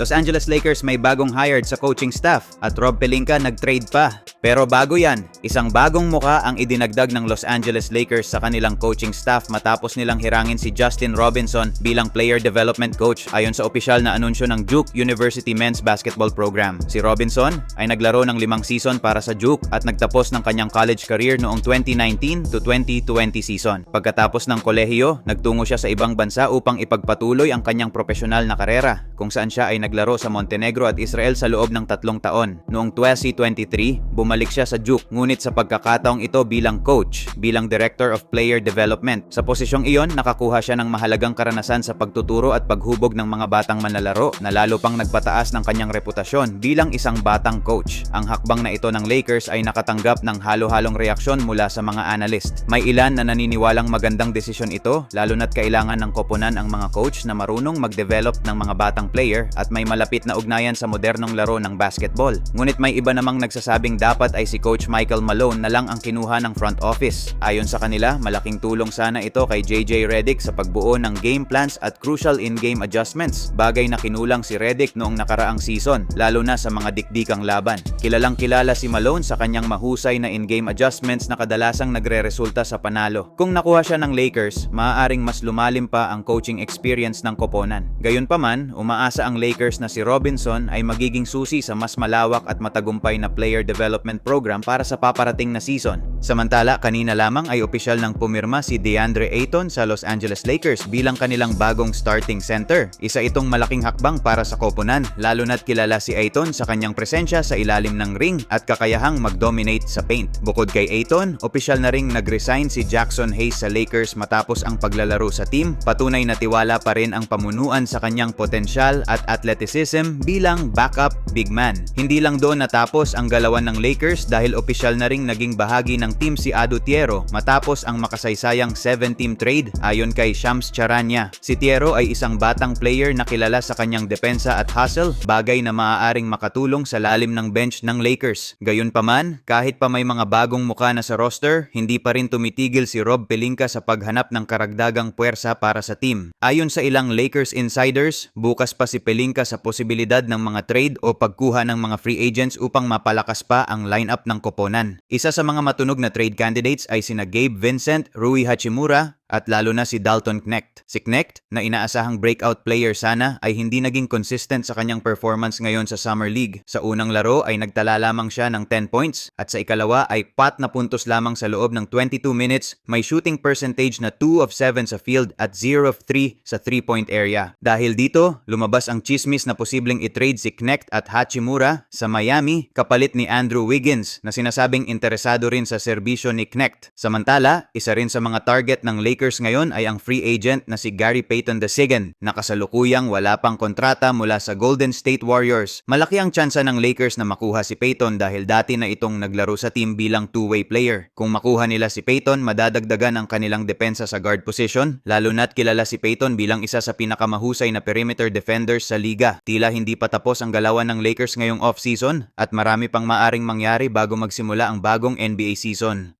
Los Angeles Lakers may bagong hired sa coaching staff at Rob Pelinka nag-trade pa. Pero bago yan, isang bagong muka ang idinagdag ng Los Angeles Lakers sa kanilang coaching staff matapos nilang hirangin si Justin Robinson bilang player development coach ayon sa opisyal na anunsyo ng Duke University Men's Basketball Program. Si Robinson ay naglaro ng limang season para sa Duke at nagtapos ng kanyang college career noong 2019 to 2020 season. Pagkatapos ng kolehiyo, nagtungo siya sa ibang bansa upang ipagpatuloy ang kanyang profesional na karera kung saan siya ay naglaro sa Montenegro at Israel sa loob ng tatlong taon. Noong 2023, bumalik siya sa Duke ngunit sa pagkakataong ito bilang coach, bilang Director of Player Development. Sa posisyong iyon, nakakuha siya ng mahalagang karanasan sa pagtuturo at paghubog ng mga batang manlalaro na lalo pang nagpataas ng kanyang reputasyon bilang isang batang coach. Ang hakbang na ito ng Lakers ay nakatanggap ng halo-halong reaksyon mula sa mga analyst. May ilan na naniniwalang magandang desisyon ito lalo na't kailangan ng koponan ang mga coach na marunong mag-develop ng mga batang player at may malapit na ugnayan sa modernong laro ng basketball. Ngunit may iba namang nagsasabing dapat ay si Coach Michael Malone na lang ang kinuha ng front office. Ayon sa kanila, malaking tulong sana ito kay JJ Redick sa pagbuo ng game plans at crucial in-game adjustments. Bagay na kinulang si Redick noong nakaraang season, lalo na sa mga dikdikang laban. Kilalang kilala si Malone sa kanyang mahusay na in-game adjustments na kadalasang nagre-resulta sa panalo. Kung nakuha siya ng Lakers, maaaring mas lumalim pa ang coaching experience ng koponan. Gayunpaman, umaasa ang Lakers na si Robinson ay magiging susi sa mas malawak at matagumpay na player development program para sa paparating na season. Samantala, kanina lamang ay opisyal ng pumirma si DeAndre Ayton sa Los Angeles Lakers bilang kanilang bagong starting center. Isa itong malaking hakbang para sa koponan, lalo na't kilala si Ayton sa kanyang presensya sa ilalim ng ring at kakayahang mag-dominate sa paint. Bukod kay Ayton, opisyal na ring nag-resign si Jackson Hayes sa Lakers matapos ang paglalaro sa team. Patunay na tiwala pa rin ang pamunuan sa kanyang potensyal at athleticism bilang backup big man. Hindi lang doon natapos ang galawan ng Lakers dahil opisyal na ring naging bahagi ng team si Ado Tiero matapos ang makasaysayang 7-team trade ayon kay Shams Charania. Si Tiero ay isang batang player na kilala sa kanyang depensa at hustle, bagay na maaaring makatulong sa lalim ng bench ng Lakers. Gayunpaman, kahit pa may mga bagong muka na sa roster, hindi pa rin tumitigil si Rob Pelinka sa paghanap ng karagdagang puwersa para sa team. Ayon sa ilang Lakers insiders, bukas pa si Pelinka sa posibilidad ng mga trade o pagkuha ng mga free agents upang mapalakas pa ang lineup ng koponan. Isa sa mga matunog na trade candidates ay sina Gabe Vincent, Rui Hachimura, at lalo na si Dalton Knecht. Si Knecht, na inaasahang breakout player sana, ay hindi naging consistent sa kanyang performance ngayon sa Summer League. Sa unang laro ay nagtala lamang siya ng 10 points at sa ikalawa ay 4 na puntos lamang sa loob ng 22 minutes, may shooting percentage na 2 of 7 sa field at 0 of 3 sa 3-point area. Dahil dito, lumabas ang chismis na posibleng i-trade si Knecht at Hachimura sa Miami kapalit ni Andrew Wiggins na sinasabing interesado rin sa serbisyo ni Knecht. Samantala, isa rin sa mga target ng Lakers Lakers ngayon ay ang free agent na si Gary Payton II na kasalukuyang wala pang kontrata mula sa Golden State Warriors. Malaki ang tsansa ng Lakers na makuha si Payton dahil dati na itong naglaro sa team bilang two-way player. Kung makuha nila si Payton, madadagdagan ang kanilang depensa sa guard position, lalo na't kilala si Payton bilang isa sa pinakamahusay na perimeter defenders sa liga. Tila hindi pa tapos ang galawan ng Lakers ngayong off-season at marami pang maaring mangyari bago magsimula ang bagong NBA season.